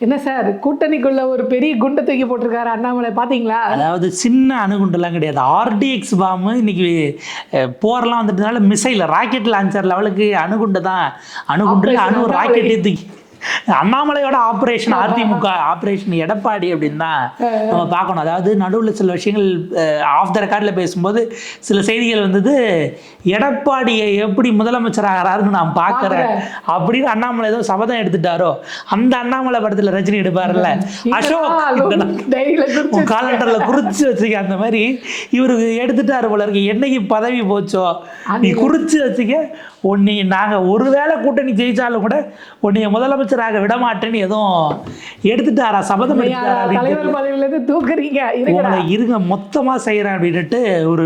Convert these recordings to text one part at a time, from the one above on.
என்ன சார் கூட்டணிக்குள்ள ஒரு பெரிய குண்டை தூக்கி போட்டிருக்காரு அண்ணாமலை பாத்தீங்களா? அதாவது சின்ன அணுகுண்டுலாம் கிடையாது. ஆர்டிஎக்ஸ் பாம்பு இன்னைக்கு அஹ், போர்லாம் வந்துட்டதுனால மிசைல் ராக்கெட் லான்ச்சர் லெவலுக்கு அணுகுண்டு தான். அணுகுண்டு அணு. ராக்கெட்டே தூக்கி அண்ணாமலையோட ஆப்ரேஷன் அதிமுக ஆப்ரேஷன் எடப்பாடி அப்படின்னு தான் நம்ம பார்க்கணும். அதாவது நடுவில் சில விஷயங்கள் ஆஃப் த ரெக்கார்டில் பேசும்போது சில செய்திகள் வந்தது எடப்பாடியை எப்படி முதலமைச்சர் ஆகிறாருன்னு நான் பார்க்குறேன் அப்படின்னு அண்ணாமலை ஏதோ சபதம் எடுத்துட்டாரோ? அந்த அண்ணாமலை படத்தில் ரஜினி எடுப்பார்ல அசோக் காலண்டர்ல குறிச்சு வச்சுக்க. அந்த மாதிரி இவருக்கு எடுத்துட்டாரு போல இருக்கு. என்னைக்கு பதவி போச்சோ? நீ குறிச்சு வச்சுக்க. உன்னை நாங்க ஒருவேளை கூட்டணி ஜெயிச்சாலும் கூட உன்னைய முதலமைச்சராக விட மாட்டேன்னு எதுவும் எடுத்துட்டாரா சபதம் தலைவர் தூக்குறீங்க உங்களை இருங்க மொத்தமா செய்கிறேன் அப்படின்ட்டு ஒரு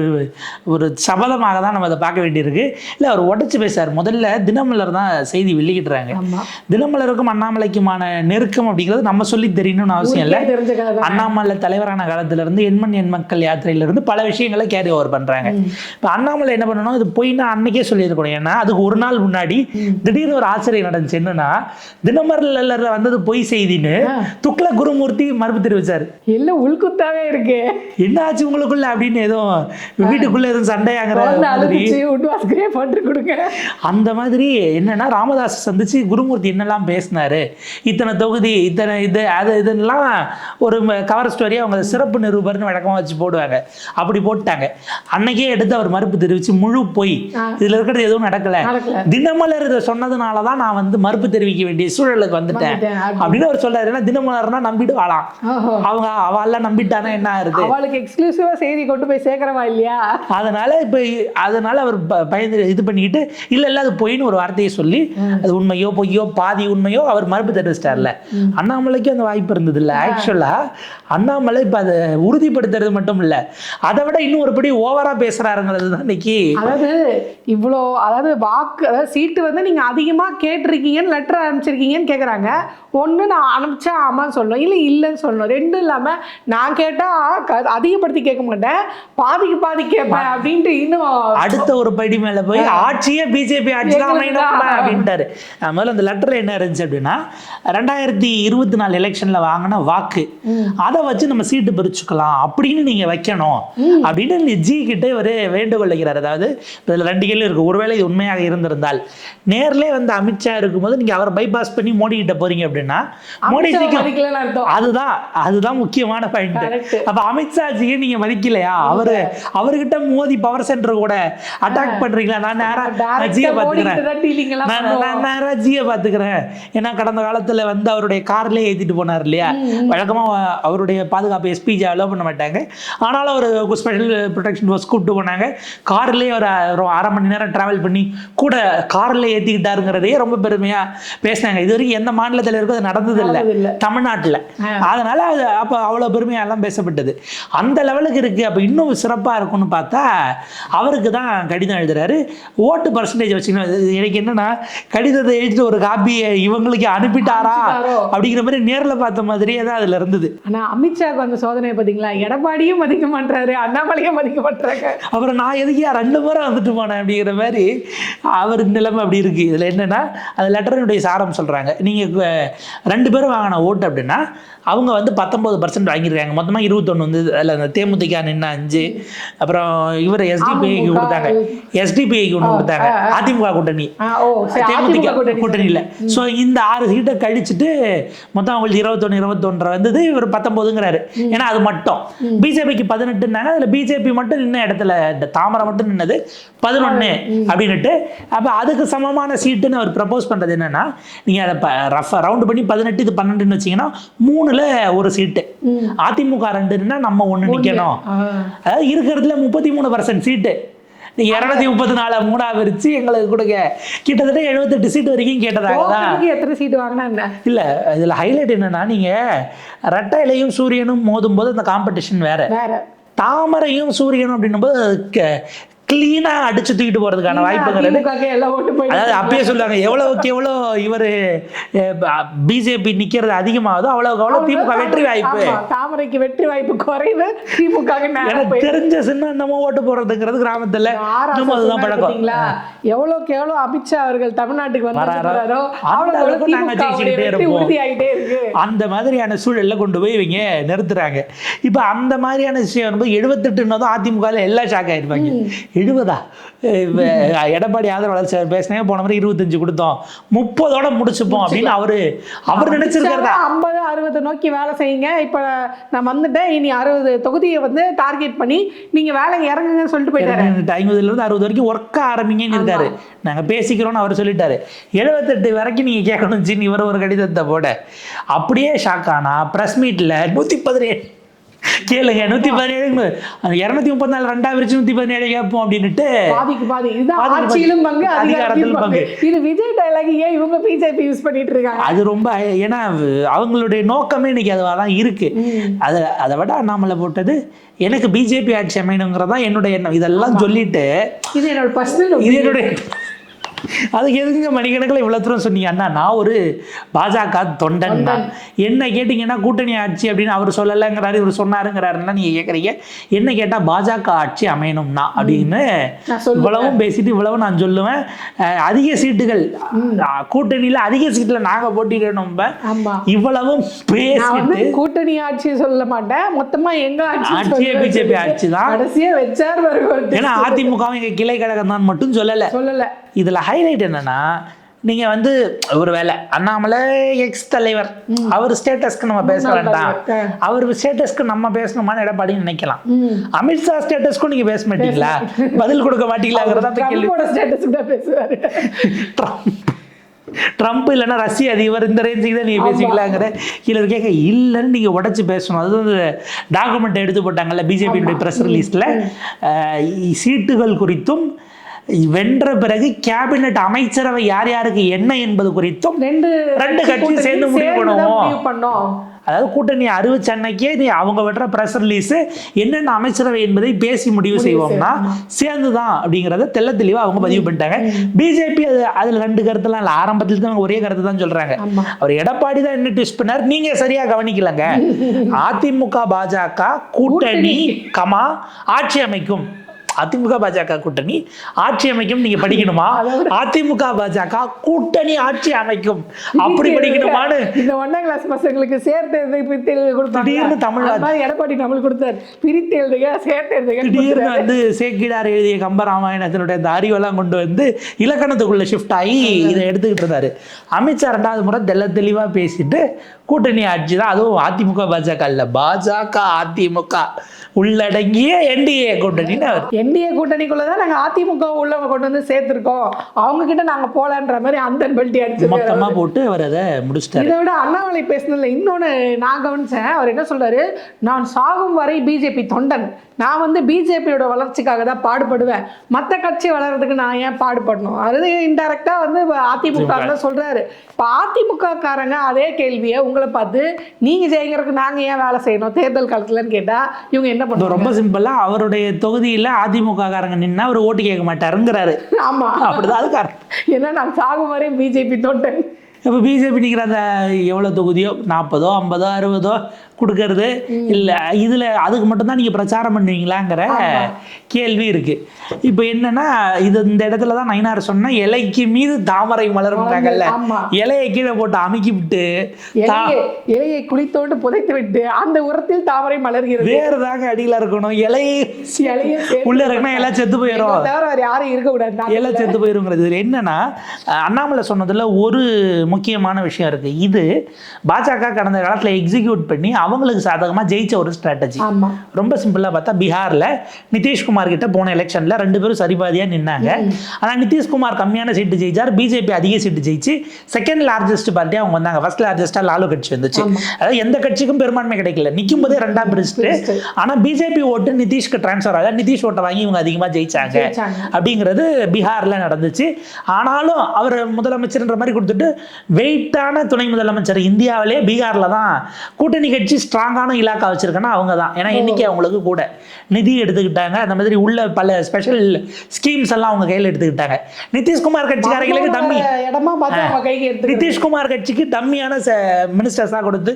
ஒரு சபதமாக தான் நம்ம அதை பார்க்க வேண்டியிருக்கு. இல்லை அவர் உடச்சி பேசார் முதல்ல தினமலர் தான் செய்தி வெளியிடுறாங்க. தினமலருக்கும் அண்ணாமலைக்குமான நெருக்கம் அப்படிங்கிறது நம்ம சொல்லி தெரியணும்னு அவசியம் இல்லை. அண்ணாமலை தலைவரான காலத்துல இருந்து எண்மண் எண் மக்கள் யாத்திரையில இருந்து பல விஷயங்களை கேரி ஓவர் பண்றாங்க. இப்போ அண்ணாமலை என்ன பண்ணணும் இது பொய்னா அன்னைக்கே சொல்லியிருக்கணும். ஏன்னா அதுக்கு ஒரு நாள் முன்னாடி திடீர்னு ஒரு ஆச்சரியம் நடந்துச்சு. என்னன்னா தினமலர்ல வந்தது பொய் செய்தின்னு துக்ள குருமூர்த்தி மறுப்பு தெரிவிச்சாரு. எல்லாம் உள்குத்தாவே இருக்கு. என்ன ஆச்சு உங்களுக்குள்ள அப்படின்னு ஏதோ வீட்டுக்குள்ள எதுவும் சண்டையாங்கிற போட்டு கொடுங்க. அந்த மாதிரி என்னன்னா ராமதாஸ் சந்திச்சு குருமூர்த்தி என்னெல்லாம் பேசினாரு. இத்தனை தொகுதி இத்தனை இது அது இதெல்லாம் ஒரு கவர் ஸ்டோரியை அவங்க சிறப்பு நிருபர்னு வழக்கமாக வச்சு போடுவாங்க. அப்படி போட்டாங்க அன்னைக்கே எடுத்து அவர் மறுப்பு தெரிவிச்சு முழு பொய். இதுல இருக்கிறது எதுவும் நடக்கல. நடக்கல. தினமலர் இதை சொன்னதுனால தான் நான் வந்து மறுப்பு தெரிவிக்க வேண்டிய சூழலுக்கு வந்துட்டேன். வந்துட்டேன், அப்படி. அப்படின்னு அவர் சொல்றாரு. ஏன்னா தினமலர்னா நம்பிட்டு வாழாம் அவங்க அவெல்லாம் நம்பிட்டானா என்ன ஆகுது அவளுக்கு எக்ஸ்க்ளூசிவா செய்தி கொண்டு போய் சேர்க்கிறவா இல்லையா? அதனால இப்போ அதனால அவர் பயந்து இது பண்ணிக்கிட்டு இல்லை இல்லை அது பொய்ன்னு ஒரு வார்த்தையை சொல்லி அது உண்மையோ பொய்யோ பாதி உண்மையோ அவர் மறுப்பு தெரிவிச்சிட்டார்ல. அண்ணாமலைக்கு அந்த வாய்ப்பு இருந்தது இல்லை ஆக்சுவலா அண்ணாமலை இப்போ அதை உறுதிப்படுத்துறது மட்டும் இல்லை. அதை விட இன்னும் ஒருபடி ஓவரா பேசுறாருங்கிறது தான் இன்னைக்கு. அதாவது இவ்வளோ அதாவது வாக்கு அதாவது சீட்டு வந்து நீங்க அதிகமா கேட்டிருக்கீங்கன்னு லெட்டர் அனுப்பிச்சிருக்கீங்கன்னு கேக்குறாங்க? ஒண்ணு நான் அனுப்பிச்சா ஆமான்னு சொல்லணும். இல்லை இல்லைன்னு சொல்லணும். ரெண்டும் இல்லாம நான் கேட்டா க- அதிகப்படுத்தி கேட்க மாட்டேன். பாதிக்கு பாதி கேட்பேன் அப்படின்ட்டு இன்னும் அடுத்த ஒரு படி மேல போய் ஆட்சியே பிஜேபி ஆட்சி தான். அப்படின்ட்டாரு. முதல்ல அந்த லெட்டர்ல என்ன இருந்துச்சு அப்படின்னா ரெண்டாயிரத்தி இருபத்தி நாலு எலெக்ஷன்ல வாங்கின வாக்கு. அதை வச்சு நம்ம சீட்டு பிரிச்சுக்கலாம் அப்படின்னு நீங்க வைக்கணும். அப்படின்னு ஜி கிட்ட ஒரு வேண்டுகோள் வைக்கிறார். அதாவது இதுல ரெண்டு கேள்வி இருக்கு. ஒருவேளை இது உண்மையாக இருந்திருந்தால். நேர்லயே வந்து அமித்ஷா இருக்கும்போது நீங்க அவரை பைபாஸ் பண்ணி மோடி கிட்ட போறீங்க அப்படின்னா மோடி அதுதான் அதுதான் முக்கியமான பாயிண்ட். அப்ப அமித்ஷாஜியை நீங்க மதிக்கலையா அவரு அவர்கிட்ட மோதி பவர் சென்டர் கூட அட்டாக் பண்றீங்களா? நான் நேரா ஜியை பாத்துக்கிறேன் நான் நேரா ஜியை பாத்துக்கிறேன் ஏன்னா கடந்த காலத்துல வந்து அவருடைய கார்லயே ஏத்திட்டு போனார் இல்லையா? வழக்கமா அவ- அவருடைய பாதுகாப்பு எஸ்பிஜி அலோவ் பண்ண மாட்டாங்க. ஆனாலும் அவர் ஸ்பெஷல் ப்ரொடெக்ஷன் ஃபோர்ஸ் கூப்பிட்டு போனாங்க. கார்லயே ஒரு அரை மணி நேரம் டிராவல் பண்ணி கூட கார்ல ஏத்திக்கிட்டாருங்கிறதே ரொம்ப பெருமையா பேசினாங்க. இது வரைக்கும் எந்த மாநிலத்தில் இருக்கோ அது நடந்தது இல்லை நடந்ததில்ல. தமிழ்நாட்டுல. அதனால அது அப்போ அவ்வளோ பெருமையாக எல்லாம் பேசப்பட்டது. அந்த லெவலுக்கு இருக்கு. அப்போ இன்னும் சிறப்பாக இருக்கும்னு பார்த்தா அவருக்கு தான் கடிதம் எழுதுறாரு. ஓட்டு பர்சன்டேஜ் வச்சுக்கணும். எனக்கு என்னன்னா கடிதத்தை எழுதிட்டு ஒரு காப்பியை இவங்களுக்கு அனுப்பிட்டாரா? அப்படிங்கிற மாதிரி நேரில் பார்த்த மாதிரியே தான் அதில் இருந்தது. ஆனா அமித்ஷாக்கு அந்த சோதனையை பாத்தீங்களா எடப்பாடியும் மதிக்க மாட்டாரு அண்ணாமலையும் மதிக்க மாட்டாங்க அப்புறம் நான் எதுக்கு ரெண்டு முறை வந்துட்டு போனேன் அப்படிங்கிற மாதிரி அவர் நிலைமை அப்படி இருக்கு. இதில் என்னன்னா அந்த லெட்டரினுடைய சாரம் சொல்றாங்க நீங்க அஹ், ரெண்டு பேரும் வாங்கின ஓட்டு அப்படின்னா அவங்க வந்து பத்தொன்பது பர்சன்ட் வாங்கியிருக்காங்க. மொத்தமாக இருபத்தொன்று வந்து அதில் அந்த தேமுதிக நின்று அஞ்சு அப்புறம் இவர் எஸ்டிபிஐக்கு. கொடுத்தாங்க. எஸ்டிபிஐக்கு ஒன்று கொடுத்தாங்க. அதிமுக கூட்டணி. தேமுதிக கூட்டணியில். ஸோ இந்த ஆறு சீட்டை கழிச்சுட்டு மொத்தம் அவங்களுக்கு இருபத்தொன்று இருபத்தொன்று வந்தது. இவர் பத்தொம்போதுங்கிறாரு ஏன்னா அது மட்டும். பிஜேபிக்கு பதினெட்டுனாங்க அதில் பிஜேபி மட்டும் நின்ன இடத்துல இந்த தாமரை மட்டும் நின்னது. பதினொன்று அப்படின்னுட்டு. அப்போ அதுக்கு சமமான சீட்டுன்னு அவர் ப்ரப்போஸ் பண்ணுறது என்னன்னா நீங்கள் அதை ரஃப் ரவுண்டு பண்ணி பதினெட்டு இது பன்னெண்டுன்னு வச்சீங்கன்னா மூணில் ஒரு சீட்டு அதிமுக ரெண்டுன்னா நம்ம ஒன்று நிற்கணும். அதாவது இருக்கிறதுல முப்பத்தி மூணு பர்சன்ட் சீட்டு நீங்க இரநூத்தி முப்பத்தி நாலு மூணா பிரிச்சு எங்களுக்கு கொடுங்க. கிட்டத்தட்ட எழுபத்தெட்டு சீட் வரைக்கும் கேட்டதாக. எத்தனை சீட்டு வாங்கினா என்ன இல்ல இதுல ஹைலைட் என்னன்னா நீங்க ரெட்டை இலையும் சூரியனும் மோதும் போது அந்த காம்படிஷன் வேற. வேற. தாமரையும் சூரியனும் அப்படின்னும் போது கிளீனா அடிச்சு தூக்கிட்டு போறதுக்கான வாய்ப்புங்கிறது அதாவது அப்பயே சொல்லுவாங்க எவ்வளவுக்கு எவ்வளோ இவர் பிஜேபி நிக்கிறது அதிகமாகுதோ அவ்வளவுக்கு அவ்வளோ திமுக வெற்றி வாய்ப்பு. தாமரைக்கு வெற்றி வாய்ப்பு குறைவு திமுக எனக்கு தெரிஞ்ச சின்ன நம்ம ஓட்டு போடுறதுங்கிறது கிராமத்துல. அதுதான் பழக்கம். எவ்வளவுக்கு எவ்வளவு அமித்ஷா அவர்கள் தமிழ்நாட்டுக்கு வந்து வராரோ, வராரோ அந்த அவ்வளவு நாங்க ஜெயிச்சுக்கிட்டே இருப்போம். அந்த மாதிரியான சூழல்ல கொண்டு போய் இவங்க நிறுத்துறாங்க. இப்போ அந்த மாதிரியான விஷயம் வரும்போது எழுபத்தெட்டுன்னு அதிமுகவில் எல்லாம் ஷாக் ஆயிருப்பாங்க. எழுபதா எடப்பாடி ஆதரவு வளர்ச்சி பேசினாங்க போன மாதிரி இருபத்தஞ்சு கொடுத்தோம். முப்பதோட முடிச்சுப்போம் அப்படின்னு அவரு அவர் நினைச்சிருக்கிறதா? ஐம்பது அறுபது நோக்கி வேலை செய்யுங்க. இப்ப நான் வந்துட்டேன். இனி அறுபது தொகுதியை வந்து டார்கெட் பண்ணி நீங்க வேலை இறங்குங்கன்னு சொல்லிட்டு போயிட்டாரு. ஐம்பதுல இருந்து அறுபது வரைக்கும் ஒர்க்க ஆரம்பிங்கன்னு இருக்காரு. நாங்க பேசிக்கிறோம்னு அவர் சொல்லிட்டாரு. எழுபத்தெட்டு வரைக்கும் நீங்க கேட்கணும் ஜின் இவர் ஒரு கடிதத்தை போட. அப்படியே ஷாக் ஆனா பிரஸ் மீட்ல நூத்தி பதினேழு கேளுங்க நூத்தி பதினேழு இருநூத்தி முப்பத்தி நாலு ரெண்டா விரிச்சு நூத்தி பதினேழு கேட்போம் அப்படின்னுட்டு பாதிக்கு பாதி. இதுதான். ஆட்சியிலும் பங்கு அதிகாரத்திலும் பங்கு. இது விஜய் டைலாக் ஏன் இவங்க பிஜேபி யூஸ் பண்ணிட்டு இருக்காங்க? அது ரொம்ப ஏன்னா அவங்களுடைய நோக்கமே இன்னைக்கு அதுவாக தான் இருக்கு. அதை அதை விட அண்ணாமலை போட்டது எனக்கு பிஜேபி ஆட்சி அமையணுங்கிறதா என்னுடைய எண்ணம். இதெல்லாம் சொல்லிட்டு இது என்னோட பர்சனல் இது என்னுடைய அதுக்கு எதுங்க மணிக்கணக்கில் இவ்வளோ தூரம் சொன்னீங்க? அண்ணா நான் ஒரு பாஜக தொண்டன். தான் என்ன கேட்டிங்கன்னா கூட்டணி ஆட்சி அப்படின்னு அவர் சொல்லலைங்கிறாரு இவர் சொன்னாருங்கிறாருன்னா நீங்கள் கேட்குறீங்க என்ன கேட்டால் பாஜக ஆட்சி அமையணும்னா அப்படின்னு. இவ்வளவும் பேசிட்டு இவ்வளவு நான் சொல்லுவேன். அதிக சீட்டுகள். கூட்டணியில் அதிக சீட்டில் நாங்கள் போட்டிடணும் இவ்வளவும் பேசிட்டு. கூட்டணி ஆட்சி சொல்ல மாட்டேன். மொத்தமா எங்க ஆட்சி ஆட்சியே. பிஜேபி ஆட்சி தான். கடைசியா வச்சார் ஏன்னா அதிமுகவும் எங்கள் கிளை கழகம் தான் மட்டும் சொல்லலை. சொல்லல. இதுல ஹைலைட் என்னன்னா நீங்க வந்து ஒரு வேலை அண்ணாமலை எக்ஸ் தலைவர் அவர் ஸ்டேட்டஸ்க்கு நம்ம பேச வேண்டாம். அவர் ஸ்டேட்டஸ்க்கு நம்ம பேசணுமான்னு எடப்பாடி நினைக்கலாம். அமித்ஷா ஸ்டேட்டஸ்க்கும் நீங்க பேச மாட்டீங்களா? பதில் கொடுக்க பேசுவாரு. ட்ரம்ப் இல்லைன்னா ரஷ்ய அதிபர் இந்த ரேஞ்சுக்கு தான் நீங்கள் பேசிக்கலாங்கிற கீழே கேட்க இல்லைன்னு நீங்கள் உடச்சி பேசணும். அது வந்து டாக்குமெண்ட் எடுத்து போட்டாங்கல்ல பிஜேபியுடைய ப்ரெஸ் ரிலீஸில் சீட்டுகள் குறித்தும் வென்ற பிறகு கேபினெட் அமைச்சரவை யார் யாருக்கு என்ன என்பது குறித்தும் ரெண்டு ரெண்டு கட்சியும் சேர்ந்து முடிவு பண்ணுவோம். அதாவது கூட்டணி அறிவிச்ச அன்னைக்கே நீ அவங்க விடுற ப்ரெஸ் ரிலீஸ் என்னென்ன அமைச்சரவை என்பதை பேசி முடிவு செய்வோம்னா சேர்ந்து தான் அப்படிங்கிறத தெள்ள தெளிவாக அவங்க பதிவு பண்ணிட்டாங்க. பிஜேபி அது அதில் ரெண்டு கருத்துலாம் இல்லை. ஆரம்பத்தில் தான் ஒரே கருத்து தான் சொல்றாங்க. ஆமா. அவர் எடப்பாடி தான் என்ன ட்விஸ்ட் பண்ணார்? நீங்க சரியா கவனிக்கலங்க. அதிமுக பாஜக கூட்டணி. கமா ஆட்சி அமைக்கும். அதிமுக பாஜக கூட்டணி ஆட்சி அமைக்கும் நீங்க படிக்கணுமா? அதிமுக பாஜக கூட்டணி ஆட்சி அமைக்கும். அப்படி படிக்கணுமான்னு? இந்த ஒன்னாம் கிளாஸ் பசங்களுக்கு சேர்த்து திடீர்னு தமிழ் எடப்பாடி தமிழ் கொடுத்தாரு. பிரித்து எழுதுக சேர்த்து எழுதுக திடீர்னு வந்து சேக்கிடார் எழுதிய கம்பராமாயணத்தினுடைய இந்த அறிவெல்லாம் கொண்டு வந்து இலக்கணத்துக்குள்ள ஷிஃப்ட் ஆகி இதை எடுத்துக்கிட்டு இருந்தாரு. அமித்ஷா ரெண்டாவது முறை தெள்ள தெளிவா பேசிட்டு கூட்டணி ஆட்சி தான் அதுவும் அதிமுக பாஜக இல்ல. பாஜக அதிமுக. உள்ளடங்கிய என்டிஏ கூட்டணின்னு அவர். என்டிஏ கூட்டணிக்குள்ள தான் நாங்க அதிமுக உள்ளவங்க கொண்டு வந்து சேர்த்திருக்கோம். அவங்க கிட்ட நாங்க போலான்ற மாதிரி அந்த பெல்ட்டி அடிச்சு மொத்தமா போட்டு அவர் அதை முடிச்சிட்டாரு. இதை விட அண்ணாமலை பேசினதுல இன்னொன்னு நான் கவனிச்சேன். அவர் என்ன சொல்றாரு? நான் சாகும் வரை பிஜேபி தொண்டன். நான் வந்து பிஜேபியோட வளர்ச்சிக்காக தான் பாடுபடுவேன். மற்ற கட்சி வளர்றதுக்கு நான் ஏன் பாடுபடணும்? அது இன்டெரக்டா வந்து அதிமுக தான் சொல்றாரு. இப்போ அதிமுக காரங்க அதே கேள்வியை உங்களை பார்த்து நீங்க ஜெயிக்கிறதுக்கு நாங்க ஏன் வேலை செய்யணும்? தேர்தல் காலத்துலன்னு கேட்டா இவங்க என்ன இது பண்ணுவாங்க? ரொம்ப சிம்பிளா அவருடைய தொகுதியில அதிமுக காரங்க நின்னா அவர் ஓட்டு கேட்க மாட்டாருங்கிறாரு. ஆமா. அப்படிதான் அது காரணம் ஏன்னா நான் சாகும் வரை பிஜேபி தொண்டன். இப்போ பிஜேபி நிற்கிற அந்த எவ்வளோ தொகுதியோ? நாற்பதோ ஐம்பதோ அறுபதோ? கொடுக்கறது இல்லை. இதில் அதுக்கு மட்டும்தான் நீங்கள் பிரச்சாரம் பண்ணுவீங்களாங்கிற கேள்வி இருக்கு. இப்போ என்னன்னா இது இந்த இடத்துல தான் நயினார் சொன்ன இலைக்கு மீது தாமரை மலரும்னாங்கல்ல ஆமா. இலையை கீழே போட்டு அமுக்கி விட்டு இலையை குளித்தோண்டு புதைத்து விட்டு அந்த உரத்தில் தாமரை மலர்கிறது. வேறு தாங்க அடியில் இருக்கணும். இலையை இலையை உள்ள இருக்கணும் எல்லாம் செத்து போயிடும் வேற யாரும் இருக்கக்கூடாது. எல்லாம் செத்து போயிருங்கிறது. என்னன்னா அண்ணாமலை சொன்னதுல ஒரு முக்கியமான விஷயம் இருக்கு. இது பாஜக கடந்த காலத்துல எக்ஸிக்யூட் பண்ணி அவங்களுக்கு சாதகமா ஜெயிச்ச ஒரு ஸ்ட்ராட்டஜி ரொம்ப சிம்பிளா பார்த்தா பீகார்ல நிதிஷ்குமார் கிட்ட போன எலெக்ஷன்ல ரெண்டு பேரும் சரிபாதியா நின்னாங்க. ஆனா நிதிஷ்குமார் கம்மியான சீட்டு ஜெயிச்சார். பிஜேபி அதிக சீட்டு ஜெயிச்சு செகண்ட் லார்ஜஸ்ட் பார்ட்டியா அவங்க வந்தாங்க. ஃபர்ஸ்ட் லார்ஜஸ்டா லாலு கட்சி வந்துச்சு. அதாவது எந்த கட்சிக்கும் பெரும்பான்மை கிடைக்கல. நிக்கும் போதே ரெண்டாம் பிரிச்சுட்டு. ஆனா பிஜேபி ஓட்டு நிதிஷ்க்கு டிரான்ஸ்ஃபர் ஆக நிதிஷ் ஓட்டை வாங்கி இவங்க அதிகமா ஜெயிச்சாங்க. ஜெயிச்சாங்க. அப்படிங்கிறது பீகார்ல நடந்துச்சு. ஆனாலும் அவர் முதலமைச்சர்ன்ற மாதிரி கொடுத்துட்டு வெயிட்டான துணை முதலமைச்சர் இந்தியாவிலே பீகார்ல தான் கூட்டணி கட்சி கட்சி ஸ்ட்ராங்கான இலாக்கா வச்சிருக்கேன்னா அவங்க தான் ஏன்னா இன்னைக்கு அவங்களுக்கு கூட நிதி எடுத்துக்கிட்டாங்க. அந்த மாதிரி உள்ள பல ஸ்பெஷல் ஸ்கீம்ஸ் எல்லாம் அவங்க கையில் எடுத்துக்கிட்டாங்க. நிதிஷ்குமார் கட்சிக்காரங்களுக்கு டம்மி இடமா பார்த்து நிதிஷ்குமார் கட்சிக்கு டம்மியான மினிஸ்டர்ஸாக கொடுத்து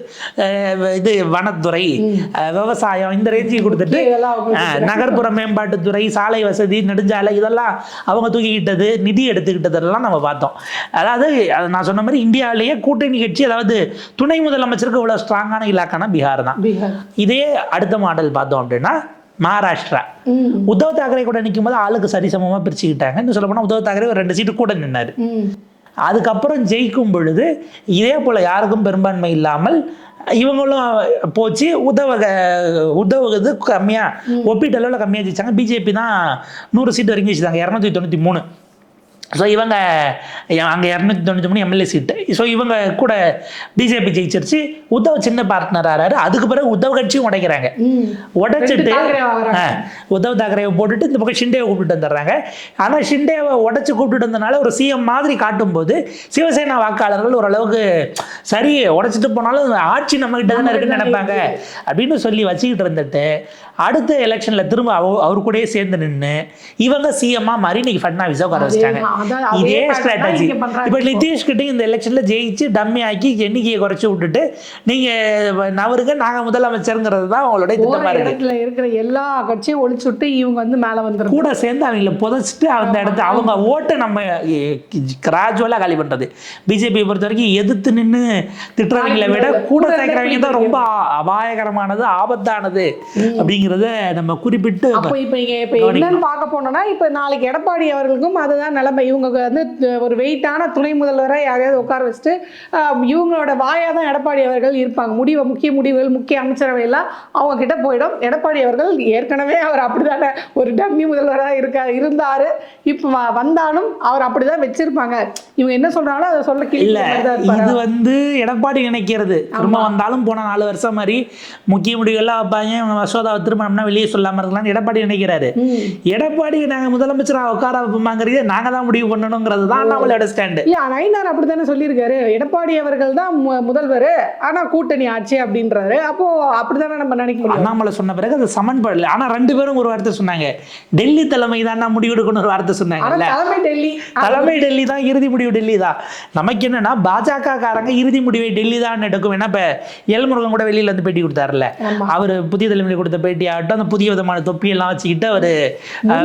இது வனத்துறை விவசாயம் இந்த ரேஞ்சுக்கு கொடுத்துட்டு நகர்ப்புற மேம்பாட்டுத்துறை சாலை வசதி நெடுஞ்சாலை இதெல்லாம் அவங்க தூக்கிக்கிட்டது நிதி எடுத்துக்கிட்டதெல்லாம் நம்ம பார்த்தோம். அதாவது அது நான் சொன்ன மாதிரி இந்தியாவிலேயே கூட்டணி கட்சி அதாவது துணை முதலமைச்சருக்கு இவ்வளோ ஸ்ட்ராங்கான இலாக்கான பீகார் தான். இதே அடுத்த மாடல் பார்த்தோம் அப்படின்னா மகாராஷ்டிரா. உத்தவ் தாக்கரே கூட நிற்கும் போது ஆளுக்கு சரிசமமாக பிரிச்சுக்கிட்டாங்க. இன்னும் சொல்ல போனால் உத்தவ் தாக்கரே ஒரு ரெண்டு சீட்டு கூட நின்னாரு. அதுக்கப்புறம் ஜெயிக்கும் பொழுது இதே போல் யாருக்கும் பெரும்பான்மை இல்லாமல் இவங்களும் போச்சு. உதவ உதவுகிறது கம்மியாக ஒப்பீட்டளவில் கம்மியாக ஜெயிச்சாங்க. பிஜேபி தான் நூறு சீட் வரைக்கும் ஜெயிச்சாங்க இரநூத்தி தொண்ணூற்றி மூணு. ஸோ இவங்க அங்கே இரநூத்தி தொண்ணூற்றி மூணு எம்எல்ஏ சீட்டு ஸோ இவங்க கூட பிஜேபி ஜெயிச்சிருச்சு. உத்தவ் சின்ன பார்ட்னர் ஆறாரு. அதுக்கு பிறகு உத்தவ் கட்சியும் உடைக்கிறாங்க. உடைச்சிட்டு உத்தவ் தாக்கரேவை போட்டுட்டு இந்த பக்கம் ஷிண்டேவை கூப்பிட்டு வந்துடுறாங்க. ஆனால் ஷிண்டேவை உடச்சி கூப்பிட்டு வந்தனால ஒரு சிஎம் மாதிரி காட்டும்போது சிவசேனா வாக்காளர்கள் ஓரளவுக்கு சரி உடைச்சிட்டு போனாலும் ஆட்சி நம்ம கிட்ட தானே இருக்குன்னு நினைப்பாங்க அப்படின்னு சொல்லி வச்சுக்கிட்டு இருந்துட்டு அடுத்த எலெக்ஷனில் திரும்ப அவ- அவர் கூடயே சேர்ந்து நின்று இவங்க சிஎம்மா மாதிரி இன்னைக்கு ஃபட்னாவிஸை உட்கார வச்சிட்டாங்க. இதே ஸ்ட்ராட்டஜி இப்போ இப்போ. நிதிஷ் கிட்ட இந்த எலெக்ஷனில் ஜெயிச்சு டம்மி ஆக்கி எண்ணிக்கையை குறைச்சி விட்டுட்டு நீங்கள் நவருங்க நாங்கள் முதலமைச்சருங்கிறது தான் அவங்களுடைய திட்டமாக இருக்கு. இடத்துல இருக்கிற எல்லா கட்சியும் ஒழிச்சு விட்டு இவங்க வந்து மேல வந்துரும் கூட சேர்ந்து அவங்கள புதைச்சிட்டு அந்த இடத்த அவங்க ஓட்டை நம்ம கிராஜுவலாக காலி பண்ணுறது பிஜேபியை பொறுத்த வரைக்கும் எதிர்த்து நின்று திட்டுறவங்களை விட கூட சேர்க்குறவங்க தான் ரொம்ப அபாயகரமானது ஆபத்தானது அப்படிங்கிறத நம்ம குறிப்பிட்டு அப்போ இப்போ நீங்க இப்போ என்னன்னு பார்க்க போனோம்னா இப்போ நாளைக்கு எடப்பாடி அவர்களுக்கும் அதுதான் நிலைமை. இவங்க வந்து ஒரு வெயிட்டான துணை முதல்வரை யாரையாவது உட்கார வச்சுட்டு இவங்களோட வாயா தான் எடப்பாடி அவர்கள் இருப்பாங்க. முடிவு முக்கிய முடிவுகள் முக்கிய அமைச்சரவை எல்லாம் அவங்க கிட்ட போயிடும். எடப்பாடி அவர்கள் ஏற்கனவே அவர் அப்படிதானே ஒரு டம்மி முதல்வராக இருக்க இருந்தாரு. இப்போ வந்தாலும் அவர் அப்படிதான் வச்சிருப்பாங்க. இவங்க என்ன சொல்றாங்களோ அதை சொல்ல இல்ல இது வந்து எடப்பாடி நினைக்கிறது. திரும்ப வந்தாலும் போன நாலு வருஷம் மாதிரி முக்கிய முடிவுகள்லாம் வைப்பாங்க. மசோதாவை திருமணம்னா வெளியே சொல்லாம இருக்கலாம்னு எடப்பாடி நினைக்கிறாரு. எடப்பாடி நாங்க முதலமைச்சராக உட்கார வைப்போமாங்கிறதே நாங்க தான் முடிவு பண்ணணுங்கிறது தான் அண்ணாமலையோட ஸ்டாண்டு நயினார் அப்படித்தானே சொல்லியிருக்காரு. எடப்பாடி அவர்கள் தான் முதல்வர். ஆனா கூட்டணி ஆட்சி அப்படின்றாரு. அப்போ அப்படித்தானே நம்ம நினைக்க முடியும்? அண்ணாமலை சொன்ன பிறகு அது சமன்படல ஆனா ரெண்டு பேரும் ஒரு வார்த்தை சொன்னாங்க. டெல்லி தலைமை தான் நான் ஒரு வார்த்தை ஆனா சொன்னாங்கல்ல தலைமை டெல்லி. தலைமை டெல்லி தான் இறுதி முடிவு டெல்லி தான். நமக்கு என்னன்னா பாஜக காரங்க இறுதி முடிவை டெல்லி தான் எடுக்கும். ஏன்னா இப்ப எல்முருகன் கூட வெளியில வந்து பேட்டி கொடுத்தாருல்ல. அவர் புதிய தலைமுறை கொடுத்த பேட்டி ஆகட்டும் அந்த புதிய விதமான தொப்பியெல்லாம் வச்சுக்கிட்டு அவரு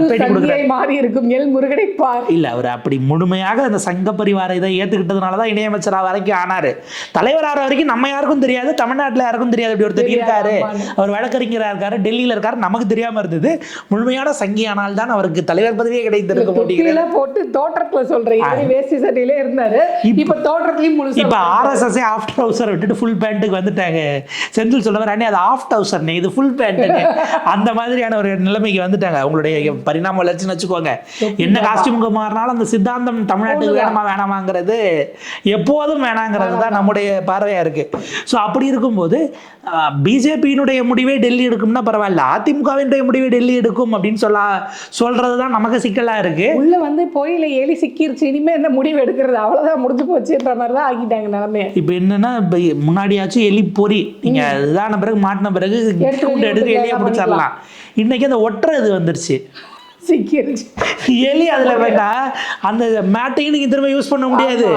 பேட்டி கொடுக்குறாரு. மாறி இருக்கும் எல் முருகனை பார் இல்ல அவர் அப்படி முழுமையாக அந்த சங்க பரிவார இதை ஏத்துக்கிட்டதுனால தான் இணையமைச்சரா வரைக்கும் ஆனாரு. தலைவர் ஆற வரைக்கும் நம்ம யாருக்கும் தெரியாது தமிழ்நாட்டுல யாருக்கும் தெரியாது அப்படி ஒருத்தர் இருக்காரு. அவர் வழக்கறிஞரா இருக்காரு டெல்லியில இருக்காரு நமக்கு தெரியாம இருந்தது. முழுமையான சங்கி ஆனால் தான் அவருக்கு தலைவர் பதவியே கிடைத்திருக்க தொப்பியில போட்டு தோற்றத்துல சொல்றேன் இது வேஷ்டி சட்டையிலே இருந்தாரு. இப்ப தோற்றத்துலயும் முழுசா இப்போ ஆர்எஸ்எஸ் ஆஃப் ட்ரௌசர் விட்டுட்டு ஃபுல் பேண்ட்டுக்கு வந்துட்டாங்க. செந்தில் சொல்ல அண்ணே அது ஆஃப் ட்ரௌசர்னே இது ஃபுல் பேண்ட்டுன்னு அந்த மாதிரியான ஒரு நிலைமைக்கு வந்துட்டாங்க. அவங்களுடைய பரிணாம வளர்ச்சின்னு வச்சுக்கோங்க. என்ன காஸ்டியூமுக்கு மாறினாலும் அந்த சித்தாந்தம் தமிழ்நாட்டுக்கு வேணுமா வேணாமாங்கிறது எப்போதும் வேணாங்கிறது தான் நம்முடைய பார்வையா இருக்கு. ஸோ அப்படி இருக்கும்போது பிஜேபியினுடைய முடிவே டெல்லி எடுக்கும்னா பரவாயில்ல. அதிமுகவினுடைய முடிவே டெல்லி எடுக்கும் அப்படின்னு சொல்ல சொல்றது தான் நமக்கு சிக்கலா இருக்கு. உள்ள வந்து பொயில எலி சிக்கிருச்சு இனிமே என்ன முடிவு எடுக்கிறது? அவ்வளவுதான் முடிஞ்சு போச்சுன்ற மாதிரி தான் ஆக்கிட்டாங்க நிலைமைய. இப்போ என்னன்னா இப்போ முன்னாடியாச்சும் எலி பொறி. நீங்க இதான பிறகு மாட்டின பிறகு எடுத்து எடுத்து எலியை பிடிச்சிடலாம். இன்னைக்கு அந்த ஒட்டுற இது வந்துருச்சு. சிக்கிருச்சு. எலி அதுல வேண்டாம் அந்த மேட்டையும் நீங்க திரும்ப யூஸ் பண்ண முடியாது.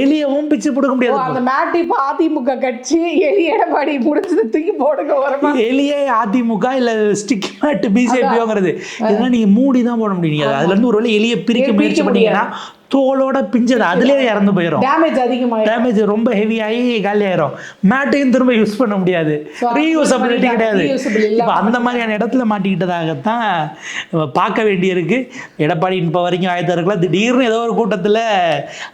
எலியவும் பிச்சு பிடுக்க முடியாது. அந்த மேட்டி இப்ப அதிமுக கட்சி எலி எடப்பாடி முடிச்சது தூக்கி போடுங்க ஓரமா. எலியே அதிமுக இல்ல ஸ்டிக் மேட் பிஜேபியோங்கிறது இதெல்லாம் நீங்க மூடி தான் போட முடியும். நீங்க அதுல இருந்து ஒரு வேளை எலியை பிரிக்க பிரிக்க முயற்சி பண்ணீங்கன்னா தோலோட பிஞ்சது. அதுலயே இறந்து போயிடும் டேமேஜ் அதிகமாயிடும் டேமேஜ் ரொம்ப ஹெவி ஆகி காலி ஆயிரும். மேட்டையும் திரும்ப யூஸ் பண்ண முடியாது? ரீயூசபிலிட்டி கிடையாது. இப்போ அந்த மாதிரியான இடத்துல மாட்டிக்கிட்டதாகத்தான் பார்க்க வேண்டியிருக்கு. எடப்பாடி இப்போ வரைக்கும் ஆயத்தம் இருக்கலாம் திடீர்னு ஏதோ ஒரு கூட்டத்தில்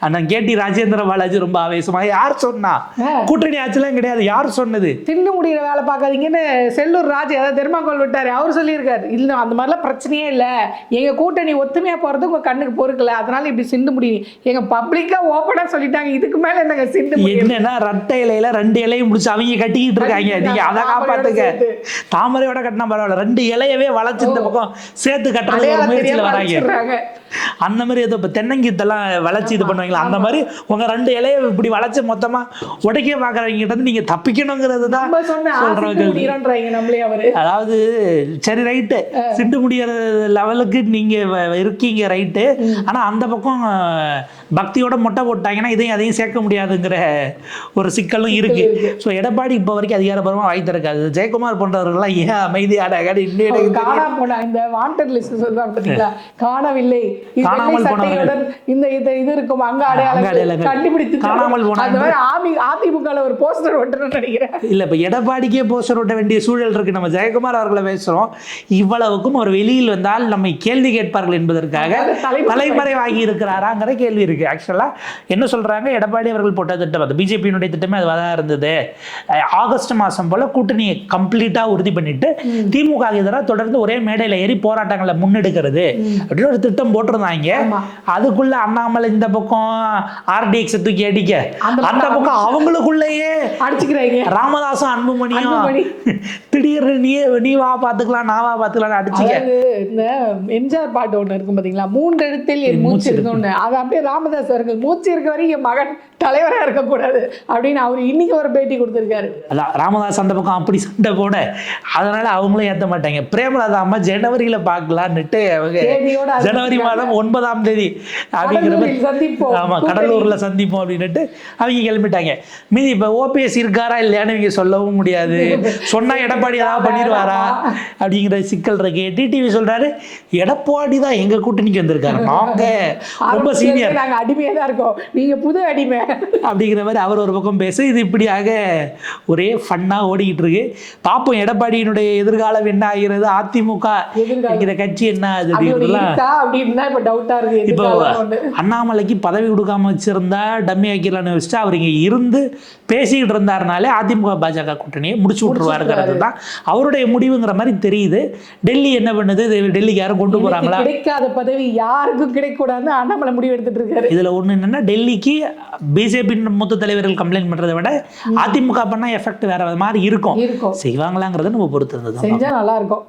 அண்ணன் கேடி ராஜேந்திர பாலாஜி ரொம்ப ஆவேசமாக யார் சொன்னா. கூட்டணி ஆட்சிலாம் கிடையாது. யார் சொன்னது? தின்னு முடிகிற வேலை பார்க்காதீங்கன்னு செல்லூர் ராஜ் ஏதாவது தெர்மாக்கோல் விட்டாரு. அவர் சொல்லியிருக்காரு. இல்லை அந்த மாதிரிலாம் பிரச்சனையே இல்லை. எங்க கூட்டணி ஒத்துமையா போறது உங்க கண்ணுக்கு பொறுக்கல. அதனால இப்படி சின்ன சிந்து முடி. எங்க பப்ளிக்கா ஓப்பனா சொல்லிட்டாங்க. இதுக்கு மேல என்னங்க சிந்து என்னன்னா ரெட்டை இலையில ரெண்டு இலையும் முடிச்சு அவங்க கட்டிக்கிட்டு இருக்காங்க. நீங்க அதை சேர்த்து. தாமரையோட கட்டினா பரவாயில்ல. ரெண்டு இலையவே வளைச்சு இந்த பக்கம் சேர்த்து கட்டுறது ஒரு முயற்சியில வராங்க. அந்த மாதிரி ஏதோ இப்போ தென்னங்கீத்தெல்லாம் வளைச்சு இது பண்ணுவாங்களா அந்த மாதிரி உங்க ரெண்டு இலையை இப்படி வளைச்சு மொத்தமா உடைக்க பாக்குறவங்க கிட்ட இருந்து நீங்க தப்பிக்கணுங்கிறது தான் அவரு. அதாவது சரி ரைட்டு சிண்டு முடியற லெவலுக்கு நீங்க இருக்கீங்க ரைட்டு ஆனா அந்த பக்கம் 哎 பக்தியோட மொட்டை போட்டாங்கன்னா இதையும் அதையும் சேர்க்க முடியாதுங்கிற ஒரு சிக்கலும் இருக்கு. ஸோ எடப்பாடி இப்போ வரைக்கும் அதிகாரப்பூர்வமா வாய் திறக்காது ஜெயக்குமார் போன்றவர்கள்லாம் ஏன் அமைதியான இன்னும் அவர் காணா போன இந்த வாண்டட் லிஸ்ட் சொல்றாங்க பாத்தீங்களா? காணவில்லை. காணாமல் போனவர்கள். இந்த இது இது இருக்கும். அங்க அடையாளம். கண்டுபிடித்து காணாமல் போன அந்த மாதிரி ஆமி அதிமுகல ஒரு போஸ்டர் ஒட்டணும்னு நினைக்கிறேன். இல்ல இப்ப எடப்பாடிக்கே போஸ்டர் ஓட்ட வேண்டிய சூழல் இருக்கு. நம்ம ஜெயக்குமார் அவர்களை பேசுறோம். இவ்வளவுக்கும் ஒரு வெளியில் வந்தால் நம்மை கேள்வி கேட்பார்கள் என்பதற்காக தலைமறை வாங்கி இருக்கிறாராங்கிற கேள்வி இருக்கு. ஆக்சுவலா என்ன சொல்றாங்க? எடப்பாடி அவர்கள் போட்ட திட்டம் அது. பிஜேபியினுடைய திட்டமே அதுவாக தான் இருந்தது. ஆகஸ்ட் மாசம் போல கூட்டணியை கம்ப்ளீட்டா உறுதி பண்ணிட்டு திமுக எதிராக தொடர்ந்து ஒரே மேடையில ஏறி போராட்டங்களை முன்னெடுக்கிறது அப்படின்னு ஒரு திட்டம் போட்டிருந்தாங்க. அதுக்குள்ள அண்ணாமலை இந்த பக்கம் ஆர்டிஎக்ஸ் தூக்கி அடிக்க. அந்த பக்கம் அவங்களுக்குள்ளேயே அடிச்சுக்கிறாங்க. ராமதாசும் அன்புமணியும் அன்புமணி. திடீர்னு நீ நீ வா பாத்துக்கலாம் நான் வா பாத்துக்கலாம் அடிச்சுக்க. இந்த எம்ஜிஆர் பாட்டு ஒண்ணு இருக்கும் பாத்தீங்களா? மூன்று இடத்தில் என் மூச்சு இருக்கணும்னு அது அப்படியே ராமதாஸ் அவர்கள் மூச்சு இருக்க வரைக்கும் என் மகன் தலைவரா இருக்கக்கூடாது அப்படின்னு அவர் இன்னைக்கு ஒரு பேட்டி கொடுத்திருக்காரு. அதான் ராமதாஸ் அந்த பக்கம் அப்படி சண்டை போட அதனால அவங்களும் ஏத்த மாட்டாங்க. பிரேமலதா அம்மா ஜனவரியில பார்க்கலான்னுட்டு அவங்க. ஜனவரி மாதம் ஒன்பதாம் தேதி அப்படிங்கிற சந்திப்போம். ஆமா கடலூர்ல சந்திப்போம் அப்படின்னுட்டு அவங்க கிளம்பிட்டாங்க. மீதி இப்ப ஓபிஎஸ் இருக்காரா இல்லையான்னு இவங்க சொல்லவும் முடியாது. சொன்னா எடப்பாடி ஏதாவது பண்ணிடுவாரா அப்படிங்கிற சிக்கல் இருக்கு. டிடிவி சொல்றாரு எடப்பாடி தான் எங்க கூட்டணிக்கு வந்திருக்காரு. நாங்க ரொம்ப சீனியர் இருந்தே நாங்க அடிமையா தான் இருக்கோம். நீங்க புது அடிமை. அப்படிங்கிற மாதிரி அவர் ஒரு பக்கம் பேச. இது இப்படியாக ஒரே ஃபன்னாக ஓடிக்கிட்டு இருக்கு. பார்ப்போம் எடப்பாடியினுடைய எதிர்காலம் என்ன ஆகிறது? அதிமுக. இருக்கிற கட்சி என்ன ஆகுது அப்படின்னு இப்ப டவுட்டா இருக்கு. இப்போ அண்ணாமலைக்கு பதவி கொடுக்காம வச்சிருந்தா டம்மி ஆக்கிடலாம்னு வச்சுட்டு அவர் இங்க இருந்து பேசிக்கிட்டு இருந்தாருனாலே அதிமுக பாஜக கூட்டணியை முடிச்சு விட்டுருவாருங்கிறது தான் அவருடைய முடிவுங்கிற மாதிரி தெரியுது. டெல்லி என்ன பண்ணுது? டெல்லிக்கு யாரும் கொண்டு எனக்கு போறாங்களா? கிடைக்காத பதவி யாருக்கும் கிடைக்கூடாதுன்னு அண்ணாமலை முடிவு எடுத்துட்டு இருக்காரு. இதுல ஒண்ணு என்னன்னா டெல்லிக்கு பிஜேபி மூத்த தலைவர்கள் கம்ப்ளைண்ட் பண்றதை விட அதிமுக பண்ணா எஃபெக்ட் வேற மாதிரி இருக்கும். செய்வாங்களாங்கிறத நம்ம பொறுத்து இருந்தது செஞ்சா நல்லா இருக்கும்.